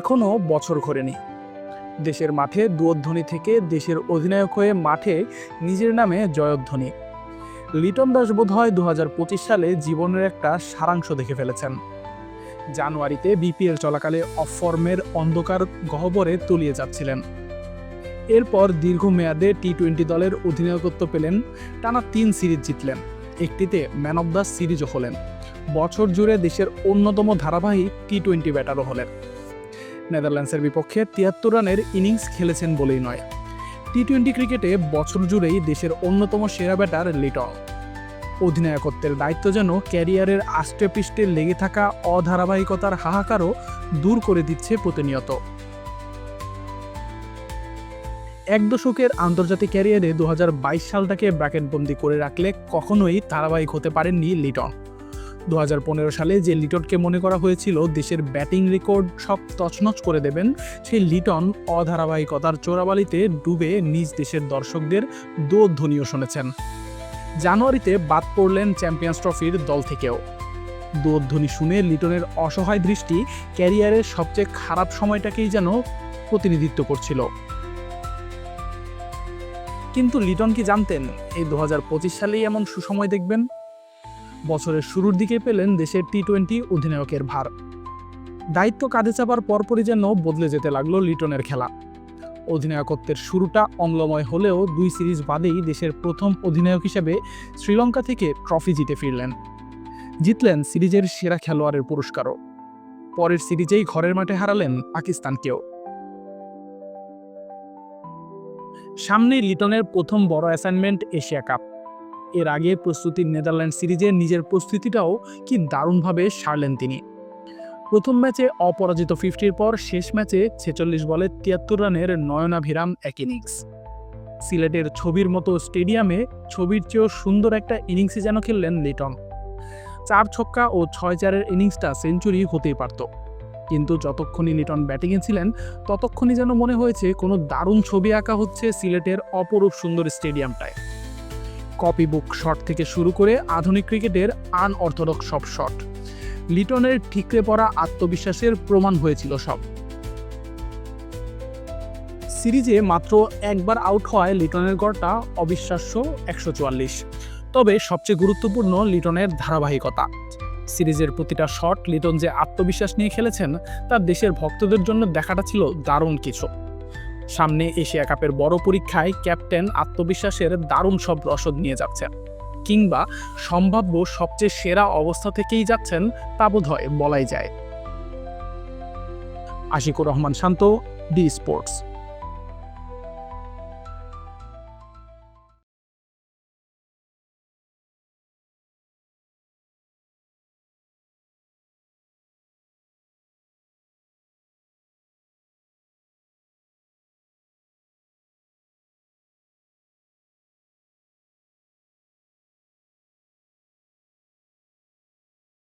এখনও বছর ঘোরেনি। দেশের মাঠে দুয়ধ্বনি থেকে দেশের অধিনায়ক হয়ে মাঠে নিজের নামে জয়ধ্বনি। লিটন দাস বোধ হয় দু সালে জীবনের একটা সারাংশ দেখে ফেলেছেন। জানুয়ারিতে বিপিএল চলাকালে অফ ফর্মের অন্ধকার গহ্বরে তলিয়ে যাচ্ছিলেন। এরপর দীর্ঘমেয়াদে টি টোয়েন্টি দলের অধিনায়কত্ব পেলেন, টানা তিন সিরিজ জিতলেন, একটিতে ম্যান অব দ্য সিরিজও হলেন। বছর জুড়ে দেশের অন্যতম ধারাবাহিক টি টোয়েন্টি ব্যাটারও হলেন। নেদারল্যান্ডসের বিপক্ষে তিয়াত্তর রানের ইনিংস খেলেছেন বলেই নয়। টি টোয়েন্টি ক্রিকেটে বছর জুড়েই দেশের অন্যতম সেরা ব্যাটার লিটন অধিনায়কত্বের দায়িত্ব যেন ক্যারিয়ারের আষ্টে পৃষ্ঠে লেগে থাকা অধারাবাহিকতার হাহাকারও দূর করে দিচ্ছে প্রতিনিয়ত। এক দশকের আন্তর্জাতিক ক্যারিয়ারে দু হাজার বাইশ সালটাকে ব্র্যাকেটবন্দি করে রাখলে কখনোই ধারাবাহিক হতে পারেননি লিটন দু হাজার পনেরো সালে যে লিটনকে মনে করা হয়েছিল দেশের ব্যাটিং রেকর্ড সব তছনছ করে দেবেন, সেই লিটন অধারাবাহিকতার চোরাবালিতে ডুবে নিজ দেশের দর্শকদের দোধ্বনিও শুনেছেন। জানুয়ারিতে বাদ পড়লেন চ্যাম্পিয়ন্স ট্রফির দল থেকেও। দোধ্বনি শুনে লিটনের অসহায় দৃষ্টি ক্যারিয়ারের সবচেয়ে খারাপ সময়টাকেই যেন প্রতিনিধিত্ব করছিল। কিন্তু লিটন কি জানতেন? এই দু হাজার পঁচিশ সালেই এমন সুসময় দেখবেন? বছরের শুরুর দিকে পেলেন দেশের টি টোয়েন্টি অধিনায়কের ভার। দায়িত্ব কাঁধে চাপার পরপরই যেন বদলে যেতে লাগল লিটনের খেলা। অধিনায়কত্বের শুরুটা অম্লময় হলেও দুই সিরিজ বাদেই দেশের প্রথম অধিনায়ক হিসেবে শ্রীলঙ্কা থেকে ট্রফি জিতে ফিরলেন। জিতলেন সিরিজের সেরা খেলোয়াড়ের পুরস্কারও। পরের সিরিজেই ঘরের মাঠে হারালেন পাকিস্তানকেও। সামনে লিটনের প্রথম বড় অ্যাসাইনমেন্ট এশিয়া কাপ। এর আগে প্রস্তুতির নেদারল্যান্ড সিরিজে নিজের প্রস্তুতিটাও কি দারুণভাবে সারলেন তিনি। প্রথম ম্যাচে অপরাজিত ফিফটির পর শেষ ম্যাচে ছেচল্লিশ বলে তিয়াত্তর রানের নয়নাভিরাম এক ইনিংস সিলেটের ছবির মতো স্টেডিয়ামে ছবির চেয়েও সুন্দর একটা ইনিংসই যেন খেললেন লিটন। চার ছক্কা ও ছয় চারের ইনিংসটা সেঞ্চুরি হতেই পারত। কিন্তু যতক্ষণই লিটন ব্যাটিংয়ে ছিলেন, ততক্ষণই যেন মনে হয়েছে কোনো দারুণ ছবি আঁকা হচ্ছে সিলেটের অপরূপ সুন্দর স্টেডিয়ামটায়। কপি বুক শট থেকে শুরু করে আধুনিক ক্রিকেটের আনঅর্থোডক্স সব শট লিটনের ঠিকরে পড়া আত্মবিশ্বাসের প্রমাণ হয়েছিল সব। সিরিজে মাত্র একবার আউট হওয়ায় লিটনের গড়টা, অবিশ্বাস্য একশো চুয়াল্লিশ। তবে সবচেয়ে গুরুত্বপূর্ণ লিটনের ধারাবাহিকতা। সিরিজের প্রতিটা শট লিটন যে আত্মবিশ্বাস নিয়ে খেলেছেন তার দেশের ভক্তদের জন্য দেখাটা ছিল দারুণ কিছু। সামনে এশিয়া কাপের বড় পরীক্ষায় ক্যাপ্টেন আত্মবিশ্বাসের দারুণ সব রসদ নিয়ে যাচ্ছেন। কিংবা সম্ভাব্য সবচেয়ে সেরা অবস্থা থেকেই যাচ্ছেন তা বোধ হয় বলাই যায়। Ashikur Rahman Shanto, D sports.